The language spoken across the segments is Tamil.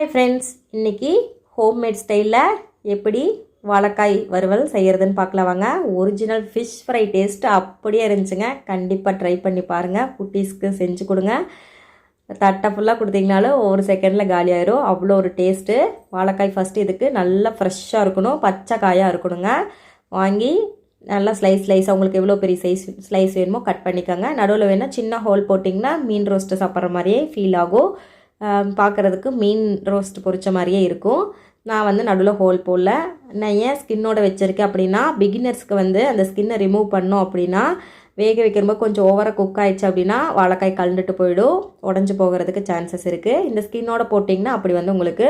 ஹாய் ஃப்ரெண்ட்ஸ் இன்றைக்கி ஹோம்மேட் ஸ்டைலில் எப்படி வாழைக்காய் வறுவல் செய்கிறதுன்னு பார்க்கலாம் வாங்க. ஒரிஜினல் ஃபிஷ் ஃப்ரை டேஸ்ட்டு அப்படியே இருந்துச்சுங்க. கண்டிப்பாக ட்ரை பண்ணி பாருங்கள் குட்டீஸ்க்கு செஞ்சு கொடுங்க. தட்டை ஃபுல்லாக கொடுத்தீங்கனாலும் ஒரு செகண்டில் காலியாயிரும் அவ்வளோ ஒரு டேஸ்ட்டு வாழைக்காய் ஃபஸ்ட்டு இதுக்கு நல்லா ஃப்ரெஷ்ஷாக இருக்கணும். பச்சை காயாக இருக்கணுங்க. வாங்கி நல்லா ஸ்லைஸ் ஸ்லைஸாக உங்களுக்கு எவ்வளோ பெரிய சைஸ் ஸ்லைஸ் வேணுமோ கட் பண்ணிக்கோங்க. நடுவில் வேணால் சின்ன ஹோல் போட்டிங்கன்னா மீன் ரோஸ்ட்டு சாப்பிட்ற மாதிரியே ஃபீல் ஆகும். பார்க்குறதுக்கு மீன் ரோஸ்ட் பொரித்த மாதிரியே இருக்கும். நான் வந்து நடுவில் ஹோல் போடல. நான் ஏன் ஸ்கின்னோட வச்சுருக்கேன் அப்படின்னா பிகினர்ஸ்க்கு வந்து அந்த ஸ்கின்னை ரிமூவ் பண்ணோம் அப்படின்னா வேக வைக்கிறப்போ கொஞ்சம் ஓவராக குக் ஆயிடுச்சு அப்படின்னா வாழைக்காய் கலந்துட்டு போயிடும். உடஞ்சி போகிறதுக்கு சான்சஸ் இருக்குது இந்த ஸ்கின்னோட போட்டிங்கன்னா அப்படி வந்து உங்களுக்கு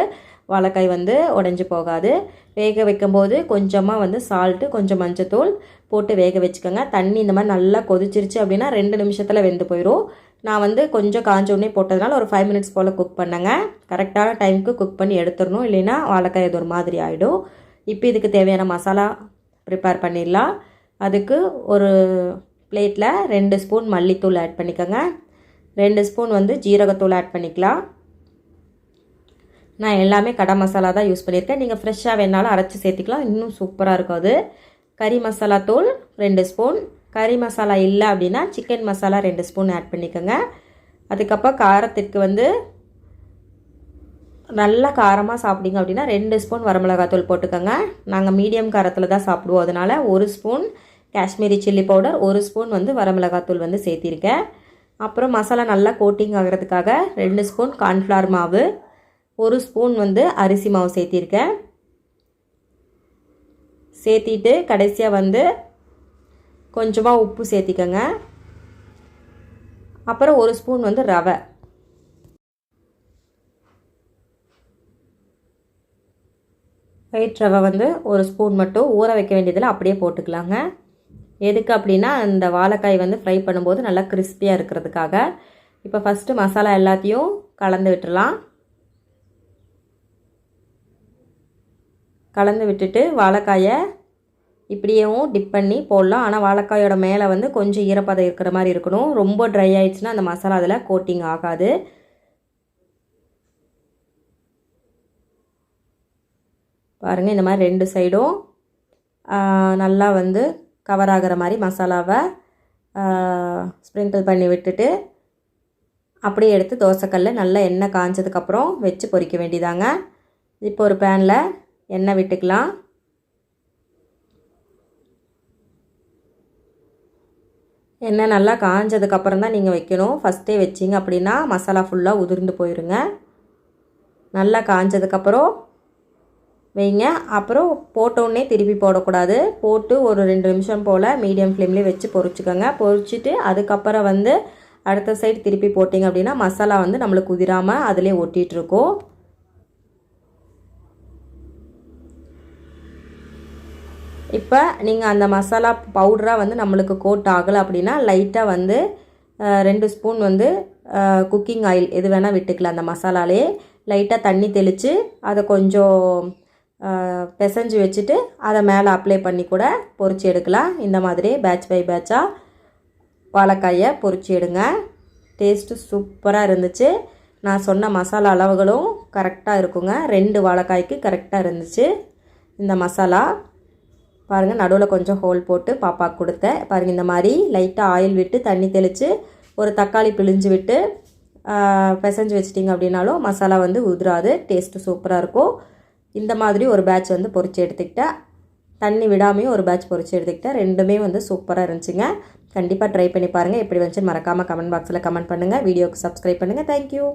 வாழைக்காய் வந்து உடஞ்சி போகாது. வேக வைக்கும்போது கொஞ்சமாக வந்து சால்ட்டு கொஞ்சம் மஞ்சத்தூள் போட்டு வேக வச்சுக்கோங்க. தண்ணி இந்த மாதிரி நல்லா கொதிச்சிருச்சு அப்படின்னா ரெண்டு நிமிஷத்தில் வெந்து போயிடும் நான் வந்து கொஞ்சம் காஞ்ச உடனே போட்டதுனால ஒரு ஃபைவ் மினிட்ஸ் போல் குக் பண்ணேங்க. கரெக்டான டைமுக்கு குக் பண்ணி எடுத்துடணும். இல்லைன்னா வாழைக்காய் இது ஒரு மாதிரி ஆகிடும் இப்போ இதுக்கு தேவையான மசாலா ப்ரிப்பேர் பண்ணிடலாம். அதுக்கு ஒரு பிளேட்டில் ரெண்டு ஸ்பூன் மல்லித்தூள் ஆட் பண்ணிக்கோங்க. ரெண்டு ஸ்பூன் வந்து ஜீரகத்தூள் ஆட் பண்ணிக்கலாம். நான் எல்லாமே கடை மசாலா தான் யூஸ் பண்ணியிருக்கேன். நீங்கள் ஃப்ரெஷ்ஷாக வேணாலும் அரைச்சி சேர்த்திக்கலாம். இன்னும் சூப்பராக இருக்கும் அது. கறி மசாலா தூள் ரெண்டு ஸ்பூன் கறி மசாலா இல்லை அப்படின்னா சிக்கன் மசாலா ரெண்டு ஸ்பூன் ஆட் பண்ணிக்கோங்க. அதுக்கப்புறம் காரத்திற்கு வந்து நல்லா காரமாக சாப்பிட்டீங்க அப்படின்னா ரெண்டு ஸ்பூன் வரமிளகாத்தூள் போட்டுக்கோங்க. நாங்கள் மீடியம் காரத்தில் தான் சாப்பிடுவோம். அதனால் ஒரு ஸ்பூன் காஷ்மீரி சில்லி பவுடர் ஒரு ஸ்பூன் வந்து வரமிளகாத்தூள் வந்து சேர்த்திருக்கேன் அப்புறம் மசாலா நல்லா கோட்டிங் ஆகிறதுக்காக ரெண்டு ஸ்பூன் கார்ன்ஃப்ளவர் மாவு ஒரு ஸ்பூன் வந்து அரிசி மாவு சேர்த்திருக்கேன். சேர்த்திட்டு கடைசியாக வந்து கொஞ்சமாக உப்பு சேர்த்திக்கோங்க. அப்புறம் ஒரு ஸ்பூன் வந்து ரவை. ஒயிட் ரவை வந்து ஒரு ஸ்பூன் மட்டும் ஊற வைக்க வேண்டியதில் அப்படியே போட்டுக்கலாங்க. எதுக்கு அப்படின்னா அந்த வாழைக்காய் வந்து ஃப்ரை பண்ணும்போது நல்லா கிறிஸ்பியாக இருக்கிறதுக்காக. இப்போ ஃபஸ்ட்டு மசாலா எல்லாத்தையும் கலந்து விட்டுடலாம் கலந்து விட்டுட்டு வாழைக்காயை இப்படியேவும் டிப் பண்ணி போடலாம். ஆனால் வாழைக்காயோட மேலே வந்து கொஞ்சம் ஈரப்பதம் இருக்கிற மாதிரி இருக்கணும். ரொம்ப ட்ரை ஆயிடுச்சுன்னா அந்த மசாலா அதில் கோட்டிங் ஆகாது. பாருங்கள் இந்த மாதிரி ரெண்டு சைடும் நல்லா வந்து கவர் ஆகிற மாதிரி மசாலாவை ஸ்ப்ரிங்கிள் பண்ணி விட்டுட்டு அப்படியே எடுத்து தோசைக்கல்ல நல்லா எண்ணெய் காஞ்சதுக்கப்புறம் வச்சு பொரிக்க வேண்டியதாங்க. இப்போ ஒரு பேனில் எண்ணெய் விட்டுக்கலாம். எண்ணெய் நல்லா காஞ்சதுக்கப்புறம் தான் நீங்கள் வைக்கணும். ஃபஸ்ட்டே வச்சிங்க அப்படின்னா மசாலா ஃபுல்லாக உதிர்ந்து போயிடுங்க நல்லா காஞ்சதுக்கப்புறம் வைங்க. அப்புறம் போட்டோன்னே திருப்பி போடக்கூடாது. போட்டு ஒரு ரெண்டு நிமிஷம் போல் மீடியம் ஃப்ளேம்லேயே வச்சு பொறிச்சிக்கோங்க. பொறிச்சிட்டு அதுக்கப்புறம் வந்து அடுத்த சைடு திருப்பி போட்டிங்க அப்படின்னா மசாலா வந்து நம்மளுக்கு உதிராமல் அதிலே ஒட்டிகிட்ருக்கோம் இப்போ நீங்கள் அந்த மசாலா பவுடராக வந்து நம்மளுக்கு கோட் ஆகலை அப்படின்னா லைட்டாக வந்து ரெண்டு ஸ்பூன் வந்து குக்கிங் ஆயில் எது வேணால் விட்டுக்கலாம் அந்த மசாலாலே லைட்டாக தண்ணி தெளித்து அதை கொஞ்சம் பிசைஞ்சு வச்சுட்டு அதை மேலே அப்ளை பண்ணி கூட பொறிச்சு எடுக்கலாம். இந்த மாதிரி பேட்ச் பை பேட்சாக வாழைக்காயை பொறிச்சு எடுங்க. டேஸ்ட்டு சூப்பராக இருந்துச்சு. நான் சொன்ன மசாலா அளவுகளும் கரெக்டாக இருக்குங்க. ரெண்டு வாழைக்காய்க்கு கரெக்டாக இருந்துச்சு. இந்த மசாலா. பாருங்கள் நடுவில் கொஞ்சம் ஹோல் போட்டு பாப்பாவுக்கு கொடுத்தேன். பாருங்கள் இந்த மாதிரி லைட்டாக ஆயில் விட்டு தண்ணி தெளித்து ஒரு தக்காளி பிழிஞ்சு விட்டு பிசைஞ்சு வச்சிட்டிங்க அப்படின்னாலும் மசாலா வந்து உதிராது டேஸ்ட்டு சூப்பராக இருக்கும். இந்த மாதிரி ஒரு பேட்ச் வந்து பொறிச்சு எடுத்துக்கிட்டேன். தண்ணி விடாமையும் ஒரு பேட்ச் பொறிச்சு எடுத்துக்கிட்டேன். ரெண்டுமே வந்து சூப்பராக இருந்துச்சுங்க. கண்டிப்பாக ட்ரை பண்ணி பாருங்கள் எப்படி வந்துச்சு மறக்காமல் கமெண்ட் பாக்ஸில் கமெண்ட் பண்ணுங்கள் வீடியோக்கு சப்ஸ்கிரைப் பண்ணுங்கள் தேங்க்யூ